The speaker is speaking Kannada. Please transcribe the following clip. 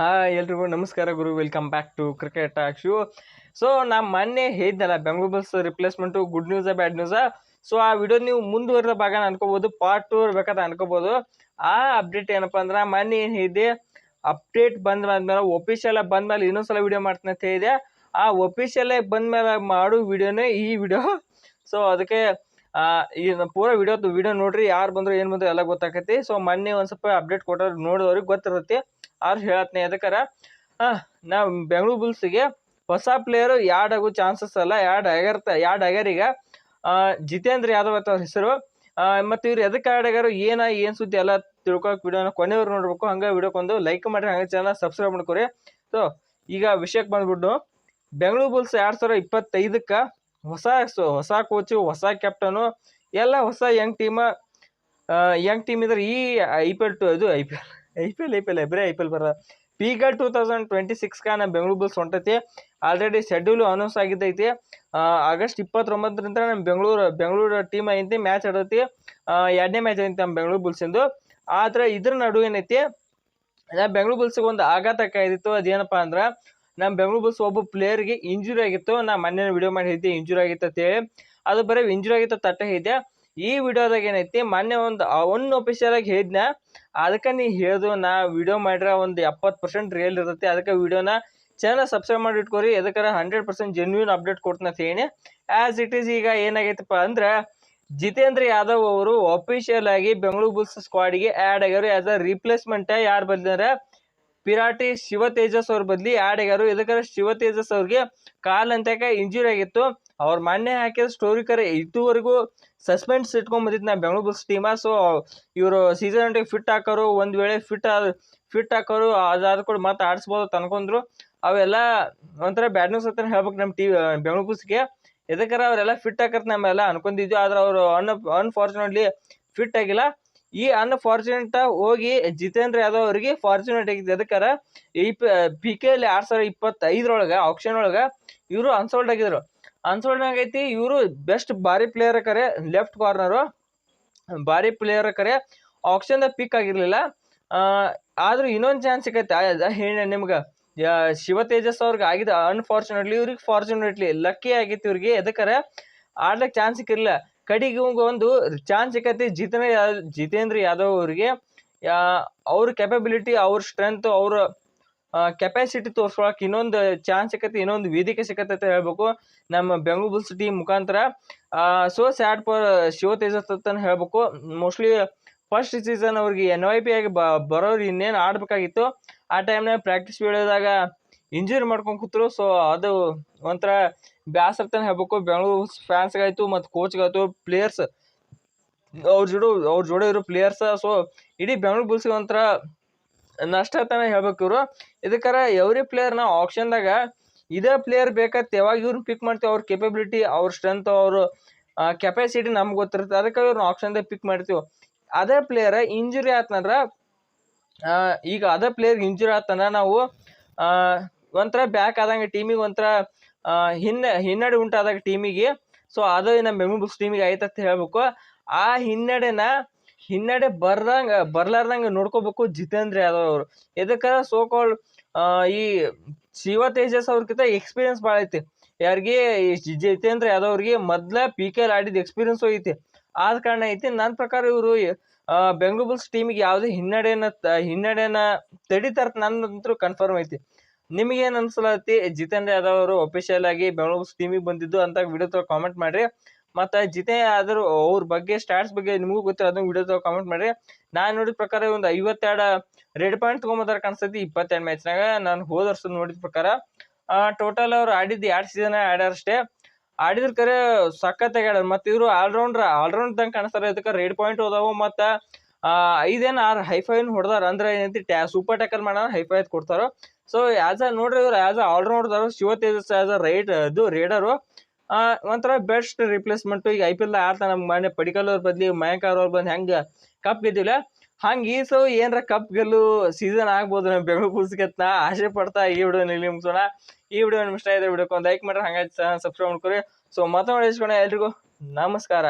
ಹಾಯ್ ಎಲ್ರಿಗೂ ನಮಸ್ಕಾರ ಗುರು. Welcome back to cricket show so ನಾ ಮೊನ್ನೆ ಹೇಳಿದ್ನಲ್ಲ ಬೆಂಗಳೂರು ಬಸ್ ರಿಪ್ಲೇಸ್ಮೆಂಟು ಗುಡ್ ನ್ಯೂಸಾ ಬ್ಯಾಡ್ ನ್ಯೂಸಾ ಸೊ ಆ ವಿಡಿಯೋ ನೀವು ಮುಂದುವರೆದ ಭಾಗ ಅನ್ಕೋಬೋದು ಪಾರ್ಟ್ ಟೂ ಬೇಕಾದ್ರೆ ಅನ್ಕೋಬೋದು. ಆ ಅಪ್ಡೇಟ್ ಏನಪ್ಪ ಅಂದ್ರೆ, ಮೊನ್ನೆ ಏನು ಹೇಳಿದೆ ಅಪ್ಡೇಟ್ ಬಂದ ಬಂದ್ಮೇಲೆ ಒಫಿಷಿಯಲ್ ಬಂದ್ಮೇಲೆ ಇನ್ನೊಂದ್ಸಲ ವಿಡಿಯೋ ಮಾಡ್ತೀನಿ ಅಂತ ಹೇಳಿದೆ ಆ ಒಫಿಷಿಯಲ್ ಬಂದ್ಮೇಲೆ ಮಾಡೋ ವಿಡಿಯೋನೇ ಈ ವಿಡಿಯೋ ಸೊ ಅದಕ್ಕೆ ಈ ಪೂರ ವಿಡಿಯೋ ವಿಡಿಯೋ ನೋಡ್ರಿ, ಯಾರು ಬಂದ್ರು ಏನು ಬಂದ್ರು ಎಲ್ಲ ಗೊತ್ತಾಕೈತಿ. ಸೊ ಮೊನ್ನೆ ಒಂದು ಸ್ವಲ್ಪ ಅಪ್ಡೇಟ್ ಕೊಟ್ಟರು ನೋಡಿದವ್ರಿಗೆ ಗೊತ್ತಿರುತ್ತೆ. ಅವ್ರು ಹೇಳತ್ನೆ ಅದಕ್ಕಾರ ನಾ ಬೆಂಗಳೂರು ಬುಲ್ಸ್ಗೆ ಹೊಸ ಪ್ಲೇಯರು ಯಾಡ್ ಆಗೋ ಚಾನ್ಸಸ್ ಅಲ್ಲ, ಯಾಡ್ ಆಗ್ಯಾರ ಯಾಡ್ ಆಗ್ಯಾರ ಈಗ? ಜಿತೇಂದ್ರ ಯಾದವ್ ಅಂತ ಅವ್ರ ಹೆಸರು. ಮತ್ತು ಇವ್ರು ಎದಕ್ಕೆ ಆಡ್ ಏನ, ಏನು ಸುದ್ದಿ ಎಲ್ಲ ತಿಳ್ಕೊಕ್ ವಿಡಿಯೋನ ಕೊನೆಯವ್ರು ನೋಡ್ಬೇಕು. ಹಂಗೆ ವಿಡಿಯೋಕ್ಕೊಂದು ಲೈಕ್ ಮಾಡಿ ಹಂಗೆ ಚಾನಲ್ ಸಬ್ಸ್ಕ್ರೈಬ್ ಮಾಡ್ಕೊರಿ. ಸೊ ಈಗ ವಿಷಯಕ್ಕೆ ಬಂದ್ಬಿಟ್ಟು ಬೆಂಗಳೂರು ಬುಲ್ಸ್ ಎರಡು ಸಾವಿರ ಇಪ್ಪತ್ತೈದಕ್ಕೆ ಹೊಸ ಹೊಸ ಕೋಚು ಹೊಸ ಕ್ಯಾಪ್ಟನು ಎಲ್ಲ ಹೊಸ ಯಂಗ್ ಟೀಮ ಯಂಗ್ ಟೀಮ್ ಇದ್ರೆ ಈ ಐ ಪಿ ಎಲ್ ಟು, ಇದು I P L I P L I P L ಬರೀ. ಐ ಪಿ ಎಲ್ ಬರ ಪೀಗ ಟೂ ತೌಸಂಡ್ ಟ್ವೆಂಟಿ ಸಿಕ್ಸ್ಗೆ ನಮ್ಮ ಬೆಂಗಳೂರು ಬುಲ್ಸ್ ಹೊಂಟೈತಿ. ಆಲ್ರೆಡಿ ಶೆಡ್ಯೂಲ್ ಅನೌನ್ಸ್ ಆಗಿದ್ದೈತಿ. ಆಗಸ್ಟ್ ಇಪ್ಪತ್ತೊಂಬತ್ತರಿಂದ ನಮ್ಮ ಬೆಂಗಳೂರು ಬೆಂಗಳೂರು ಟೀಮ್ ಐತಿ ಮ್ಯಾಚ್ ಆಡೈತಿ. ಎರಡನೇ ಮ್ಯಾಚ್ ಐತಿ ನಮ್ಮ ಬೆಂಗಳೂರು ಬುಲ್ಸಿಂದು ಆದರೆ ಇದ್ರ ನಡುವೆ ಏನೈತಿ? ನಮ್ಮ ಬೆಂಗಳೂರು ಬುಲ್ಸ್ಗೆ ಒಂದು ಆಘಾತ ಕಾಯ್ದಿತ್ತು. ಅದೇನಪ್ಪ ಅಂದ್ರೆ ನಮ್ಮ ಬೆಂಗಳೂರು ಬುಲ್ಸ್ ಒಬ್ಬ ಪ್ಲೇಯರ್ಗೆ ಇಂಜುರಿ ಆಗಿತ್ತು. ನಾ ಮೊನ್ನೆ ವಿಡಿಯೋ ಮಾಡಿ ಹೇಳಿದ್ದೆ ಇಂಜುರಿ ಆಗಿತ್ತು ಅಂತೇಳಿ ಅದು ಬರೀ ಇಂಜುರಿ ಆಗಿತ್ತು, ತಟ್ಟೆ ಇದೆ. ಈ ವಿಡಿಯೋದಾಗ ಏನೈತಿ, ಮೊನ್ನೆ ಒಂದು ಒನ್ ಅಫಿಷಿಯಲ್ ಆಗಿ ಹೇಳಿದ್ನ. ಅದಕ್ಕೆ ನೀ ಹೇಳ್ದು, ನಾ ವಿಡಿಯೋ ಮಾಡ್ರೆ ಒಂದು ಎಪ್ಪತ್ತು ಪರ್ಸೆಂಟ್ ರಿಯಲ್ ಇರ್ತೈತಿ. ಅದಕ್ಕೆ ವಿಡಿಯೋನ ಚಾನಲ್ ಸಬ್ಸ್ಕ್ರೈಬ್ ಮಾಡಿ ಇಟ್ಕೋರಿ. ಎದಕ್ಕಾರ ಹಂಡ್ರೆಡ್ ಪರ್ಸೆಂಟ್ ಜೆನ್ಯೂನ್ ಅಪ್ಡೇಟ್ ಕೊಡ್ತೀನಿ ಅಂತ ಹೇಳಿ. ಆ್ಯಸ್ ಇಟ್ ಈಸ್ ಈಗ ಏನಾಗೈತಪ್ಪ ಅಂದ್ರೆ, ಜಿತೇಂದ್ರ ಯಾದವ್ ಅವರು ಅಫಿಷಿಯಲ್ ಆಗಿ ಬೆಂಗಳೂರು ಬುಲ್ಸ್ ಸ್ಕ್ವಾಡ್ಗೆ ಆ್ಯಡ್ ಆಗ್ಯಾರು. ಆಸ್ ಅ ರಿಪ್ಲೇಸ್ಮೆಂಟ್ ಯಾರು ಬಂದಿದ್ದಾರೆ ಪಿರಾಟಿ ಶಿವ ತೇಜಸ್ ಅವ್ರ ಬದ್ಲಿ ಆ್ಯಡ್ ಆಗ್ಯಾರು. ಇದಕ್ಕಾರ ಶಿವ ತೇಜಸ್ ಅವ್ರಿಗೆ ಕಾಲ್ ಅಂತಕ ಇಂಜುರಿ ಆಗಿತ್ತು. ಅವ್ರ ಮಾನ್ಯ ಹಾಕಿದ ಸ್ಟೋರಿ ಕರೆ ಇದುವರೆಗೂ ಸಸ್ಪೆನ್ಸ್ ಇಟ್ಕೊಂಡ್ ಬಂದಿತ್ತು ನಾ ಬೆಂಗಳೂರು ಬುಲ್ಸ್ ಟೀಮ ಸೊ ಇವರು ಸೀಸನ್ ಎಂಟಿಗೆ ಫಿಟ್ ಹಾಕೋರು, ಒಂದು ವೇಳೆ ಫಿಟ್ ಫಿಟ್ ಹಾಕೋರು, ಅದಾದ ಕೂಡ ಮತ್ತೆ ಆಡಿಸ್ಬೋದು ತಂದ್ಕೊಂಡ್ರು ಅವೆಲ್ಲ ಒಂಥರ ಬ್ಯಾಡ್ ನ್ಯೂಸ್ ಅಂತ ಹೇಳ್ಬೇಕು ನಮ್ಮ ಟಿ ಬೆಂಗಳೂರು ಬುಲ್ಸ್ಗೆ ಎದಕ್ಕಾರ ಅವರೆಲ್ಲ ಫಿಟ್ ಹಾಕತ್ ನಮ್ಮೆಲ್ಲ ಅನ್ಕೊಂಡಿದ್ವಿ, ಆದ್ರೆ ಅವರು ಅನ್ ಅನ್ಫಾರ್ಚುನೇಟ್ಲಿ ಫಿಟ್ ಆಗಿಲ್ಲ. ಈ ಅನ್ಫಾರ್ಚುನೇಟ್ ಹೋಗಿ ಜಿತೇಂದ್ರ ಯಾದವ್ ಅವರಿಗೆ ಫಾರ್ಚುನೇಟ್ ಆಗಿದೆ ಎದಕ್ಕಾರ, ಈ ಪಿ ಕೆ ಅಲ್ಲಿ ಆರು ಸಾವಿರದ ಇಪ್ಪತ್ತೈದರೊಳಗೆ ಆಪ್ಷನ್ ಒಳಗೆ ಇವರು ಅನ್ಸೋಲ್ಡ್ ಆಗಿದ್ರು. ಅನ್ಸೋಲ್ಡ್ ಆಗೈತಿ ಇವರು ಬೆಸ್ಟ್ ಭಾರಿ ಪ್ಲೇಯರ್ ಕರೆ ಲೆಫ್ಟ್ ಕಾರ್ನರು ಭಾರಿ ಪ್ಲೇಯರ್ ಕರೆ ಆಪ್ಷನ್ದಾಗ ಪಿಕ್ ಆಗಿರಲಿಲ್ಲ. ಆದರೂ ಇನ್ನೊಂದು ಚಾನ್ಸ್ ಸಿಗತ್ತೆ ಹೇಳಿ ನಿಮ್ಗೆ. ಶಿವ ತೇಜಸ್ ಅವ್ರಿಗೆ ಆಗಿದೆ ಅನ್ಫಾರ್ಚುನೇಟ್ಲಿ ಇವ್ರಿಗೆ ಫಾರ್ಚುನೇಟ್ಲಿ ಲಕ್ಕಿ ಆಗಿತ್ತು ಇವ್ರಿಗೆ. ಎದಕ್ಕರೆ ಆಡ್ಲಿಕ್ಕೆ ಚಾನ್ಸ್ ಸಿಕ್ಕಿರಲಿಲ್ಲ. ಕಡೆಗೆ ಒಂದು ಚಾನ್ಸ್ ಸಿಕ್ಕತಿ ಜಿತೇಂದ್ರ ಯಾದವ್ ಜಿತೇಂದ್ರ ಯಾದವ್ ಅವ್ರಿಗೆ. ಅವ್ರ ಕೆಪಬಿಲಿಟಿ ಅವ್ರ ಸ್ಟ್ರೆಂತ್ ಅವ್ರ ಕೆಪಾಸಿಟಿ ತೋರ್ಸ್ಕೊಳಕ್ಕೆ ಇನ್ನೊಂದು ಚಾನ್ಸ್ ಸಿಕ್ಕತ್ತೆ, ಇನ್ನೊಂದು ವೇದಿಕೆ ಸಿಕ್ಕತ್ತೆ ಅಂತ ಹೇಳ್ಬೇಕು. ನಮ್ಮ ಬೆಂಗಳೂರು ಬುಲ್ಸ್ ಟೀಮ್ ಮುಖಾಂತರ. So sad for Shiva Tejas ಅಂತ ಹೇಳ್ಬೇಕು. ಮೋಸ್ಟ್ಲಿ ಫಸ್ಟ್ ಸೀಸನ್ ಅವ್ರಿಗೆ ಎನ್ ವೈ ಪಿ ಆಗಿ ಬರೋರು ಇನ್ನೇನು ಆಡ್ಬೇಕಾಗಿತ್ತು. ಆ ಟೈಮ್ನಾಗ ಪ್ರಾಕ್ಟೀಸ್ ಬೀಳೋದಾಗ ಇಂಜುರಿ ಮಾಡ್ಕೊಂಡು ಕೂತರು. ಸೊ ಅದು ಒಂಥರ ಬ್ಯಾಸರ್ತನ ಹೇಳ್ಬೇಕು. ಬೆಂಗಳೂರು ಫ್ಯಾನ್ಸ್ಗಾಯ್ತು ಮತ್ತು ಕೋಚ್ಗಾಯ್ತು ಪ್ಲೇಯರ್ಸ್ ಅವ್ರ ಜೋಡು, ಅವ್ರ ಜೋಡಿ ಇರೋ ಪ್ಲೇಯರ್ಸ್ ಸೊ ಇಡೀ ಬೆಂಗಳೂರು ಬುಲ್ಸ್ಗೆ ಒಂಥರ ನಷ್ಟ ಅಂತಾನೆ ಹೇಳ್ಬೇಕು ಇವರು. ಇದಕ್ಕರ ಎವ್ರಿ ಪ್ಲೇಯರ್ನ ಆಪ್ಷನ್ದಾಗ ಇದೇ ಪ್ಲೇಯರ್ ಬೇಕಾಗ್ತಿ ಯಾವಾಗ ಇವ್ರನ್ನ ಪಿಕ್ ಮಾಡ್ತೀವಿ ಅವ್ರ ಕೆಪಬಿಲಿಟಿ ಅವ್ರ ಸ್ಟ್ರೆಂತ್ ಅವ್ರ ಕೆಪಾಸಿಟಿ ನಮ್ಗೆ ಗೊತ್ತಿರುತ್ತೆ. ಅದಕ್ಕೆ ಇವ್ರನ್ನ ಆಪ್ಷನ್ದಾಗ ಪಿಕ್ ಮಾಡ್ತೀವಿ. ಅದೇ ಪ್ಲೇಯರ್ ಇಂಜುರಿ ಆತಂದ್ರ ಈಗ ಅದೇ ಪ್ಲೇಯರ್ಗೆ ಇಂಜುರಿ ಆತಂದ್ರ ನಾವು ಒಂಥರ ಬ್ಯಾಕ್ ಆದಂಗೆ ಟೀಮಿಗೆ ಒಂಥರ ಹಿನ್ನೆ, ಹಿನ್ನಡೆ ಉಂಟಾದಾಗ ಟೀಮಿಗೆ ಸೊ ಅದು ನಮ್ಮ ಮೆಮೊಬುಕ್ಸ್ ಬುಕ್ಸ್ ಟೀಮಿಗೆ ಆಯ್ತಂತ ಹೇಳ್ಬೇಕು. ಆ ಹಿನ್ನಡೆನ ಹಿನ್ನಡೆ ಬರ್ದಂಗ, ಬರ್ಲಾರ್ದಂಗ ನೋಡ್ಕೋಬೇಕು ಜಿತೇಂದ್ರ ಯಾದವ್ ಅವರು. ಎದಕ್ಕೆ ಸೋ ಕಾಲ್ಡ್ ಈ ಶಿವ ತೇಜಸ್ ಅವ್ರಕ್ಕಿಂತ ಎಕ್ಸ್ಪೀರಿಯನ್ಸ್ ಭಾಳ ಐತಿ. ಯಾರಿಗೆ ಜಿತೇಂದ್ರ ಯಾದವ್ ಅವ್ರಿಗೆ ಮೊದ್ಲ ಪಿ ಕೆ ಎಲ್ ಆಡಿದ ಎಕ್ಸ್ಪೀರಿಯನ್ಸ್ ಐತಿ. ಆದ ಕಾರಣ ಐತಿ ನನ್ನ ಪ್ರಕಾರ ಇವರು ಬೆಂಗಳೂರು ಬುಲ್ಸ್ ಟೀಮಿಗೆ ಯಾವುದೇ ಹಿನ್ನಡೆನ ಹಿನ್ನಡೆನ ತಡಿತಾರ ನನ್ನಂತೂ ಕನ್ಫರ್ಮ್ ಐತಿ. ನಿಮಗೇನು ಅನ್ಸಲತ್ತಿ, ಜಿತೇಂದ್ರ ಯಾದವ್ ಅವರು ಅಫಿಷಿಯಲ್ ಆಗಿ ಬೆಂಗಳೂರು ಬುಲ್ಸ್ ಟೀಮಿಗೆ ಬಂದಿದ್ದು ಅಂತ ವಿಡಿಯೋ ಕಾಮೆಂಟ್ ಮಾಡ್ರಿ. ಮತ್ತು ಜಿತೆ ಆದರೂ ಅವ್ರ ಬಗ್ಗೆ ಸ್ಟಾಟ್ಸ್ ಬಗ್ಗೆ ನಿಮಗೂ ಗೊತ್ತಿರೋ ಅದನ್ನ ವಿಡಿಯೋ ಕಾಮೆಂಟ್ ಮಾಡಿ ನಾನು ನೋಡಿದ ಪ್ರಕಾರ ಒಂದು ಐವತ್ತೆರಡು ರೆಡ್ ಪಾಯಿಂಟ್ ತೊಗೊಂಬಂದಾರ ಕಾಣಿಸ್ತೈತಿ, ಇಪ್ಪತ್ತೆರಡು ಮ್ಯಾಚ್ನಾಗ ನಾನು ಹೋದ ವರ್ಷ ನೋಡಿದ ಪ್ರಕಾರ ಟೋಟಲ್ ಅವ್ರು ಆಡಿದ್ದು ಎರಡು ಸೀಸನ್ ಆಡ್ಯಾರಷ್ಟೇ ಆಡಿದ್ರ ಕರೆ ಸಖತ್ತಾಗಿ ಆಡ್ಯಾರ ಮತ್ತು ಇವರು ಆಲ್ರೌಂಡ್ರ್ ಆಲ್ರೌಂಡ್ದಂಗೆ ಕಾಣಿಸ್ತಾರೆ. ಇದಕ್ಕೆ ರೆಡ್ ಪಾಯಿಂಟ್ ಹೋದವು. ಮತ್ತು ಐದೇನು ಆರು ಹೈಫೈನ್ ಹೊಡೆದಾರ. ಅಂದ್ರೆ ಏನೈತಿ ಸೂಪರ್ ಟ್ಯಾಕಲ್ ಮಾಡೋಣ ಹೈಫೈ ಕೊಡ್ತಾರೋ. ಸೊ ಆಸ್ ಅ ನೋಡ್ರಿ ಇವ್ರು as a allrounder Shiva Tejas as a right ಇದು ರೇಡರು ಒಂಥರ ಬೆಸ್ಟ್ ರಿಪ್ಲೇಸ್ಮೆಂಟ್ ಈಗ ಐ ಪಿ ಎಲ್ ಆಡ್ತಾ ನಮ್ಗೆ ಮಾಡಿ ಪಡಿಕಲ್ ಅವ್ರ ಬದ್ಲಿ ಮಯಾಂಕ್ ಅವ್ರ ಬಂದು ಹೆಂಗೆ ಕಪ್ ಗೆದ್ದಿಲ್ಲ? ಹಂಗೆ ಈ ಸಲ ಏನ್ರ ಕಪ್ ಗೆಲ್ಲು ಸೀಸನ್ ಆಗ್ಬೋದು ನಮ್ಮ ಬೆಂಗಳೂರು ಕೂಸ್ಕೆತ್ತ ಆಸೆ ಪಡ್ತಾ ಈ ವಿಡಿಯೋ ಇಲ್ಲಿ ಮುಗಿಸೋಣ ಈ ವಿಡಿಯೋ ನಿಮ್ಗೆ ಇಷ್ಟ ಇದೆ ವಿಡಿಯೋಕ್ಕೆ ಒಂದು ಲೈಕ್ ಮಾಡ್ರಿ. ಹಂಗಾಯ್ತು ಸಬ್ಸ್ಕ್ರೈಬ್ ಮಾಡ್ಕೊರಿ. ಸೊ ಮತ್ತೊಂದು ಎಲ್ರಿಗೂ ನಮಸ್ಕಾರ.